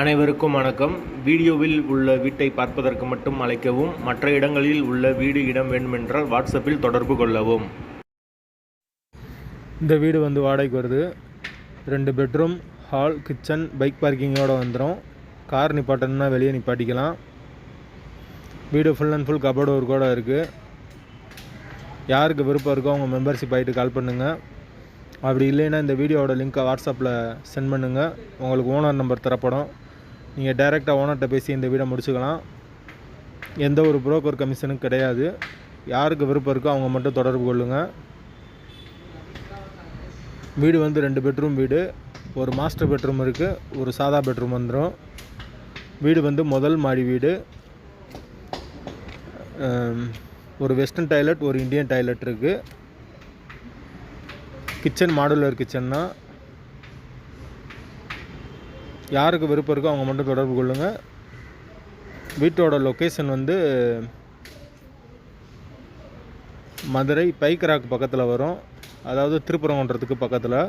அனைவருக்கும் வணக்கம். வீடியோவில் உள்ள வீட்டை பார்ப்பதற்கு மட்டும் அழைக்கவும் மற்ற இடங்களில் உள்ள வீடு இடம் வேண்டுமென்றால் வாட்ஸ்அப்பில் தொடர்பு கொள்ளவும். இந்த வீடு வந்து வாடகைக்கு வருது. ரெண்டு பெட்ரூம் ஹால் கிச்சன் பைக் பார்க்கிங்கோடு வந்துடும் கார் நிப்பாட்டணும்னா வெளியே நிப்பாட்டிக்கலாம். வீடு ஃபுல் அண்ட் ஃபுல் கபோர்டு ஒர்க்கோட இருக்குது யாருக்கு விருப்பம் இருக்கோ அவங்க மெம்பர்ஷிப் ஆகிட்டு கால் பண்ணுங்கள் அப்படி இல்லைன்னா இந்த வீடியோவோட லிங்க்கை வாட்ஸ்அப்பில் சென்ட் பண்ணுங்கள் உங்களுக்கு ஓனர் நம்பர் தரப்படும். நீங்கள் டைரெக்டாக ஓனர்கிட்ட பேசி இந்த வீடை முடிச்சுக்கலாம். எந்த ஒரு புரோக்கர் கமிஷனும் கிடையாது. யாருக்கு விருப்பம் இருக்கோ அவங்க மட்டும் தொடர்பு கொள்ளுங்கள் வீடு வந்து ரெண்டு பெட்ரூம் வீடு. ஒரு மாஸ்டர் பெட்ரூம் இருக்குது ஒரு சாதா பெட்ரூம் வந்துடும் வீடு வந்து முதல் மாடி வீடு. ஒரு வெஸ்டர்ன் டாய்லெட் ஒரு இந்தியன் டாய்லெட் இருக்குது கிச்சன் மாடுலர் கிச்சன் தான். யாருக்கு விருப்பம் இருக்கோ அவங்க மட்டும் தொடர்பு கொள்ளுங்கள் வீட்டோட லொக்கேஷன் வந்து மதுரை பைக்கராக்கு பக்கத்தில் வரும். அதாவது திருப்பரங்குன்றத்துக்கு பக்கத்தில்.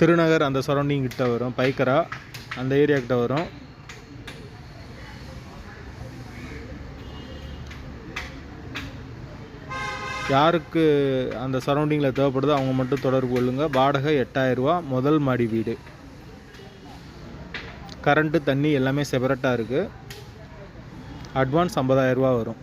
திருநகர் அந்த சரௌண்டிங் கிட்ட வரும். பைக்கரா அந்த ஏரியா கிட்ட வரும். யாருக்கு அந்த சரௌண்டிங்கில் தேவைப்படுதோ அவங்க மட்டும் தொடர்பு கொள்ளுங்கள் வாடகை எட்டாயிரரூவா முதல் மாடி வீடு. கரண்ட்டு தண்ணி எல்லாமே செப்பரேட்டாக இருக்குது அட்வான்ஸ் ஐம்பதாயிரரூபா வரும்.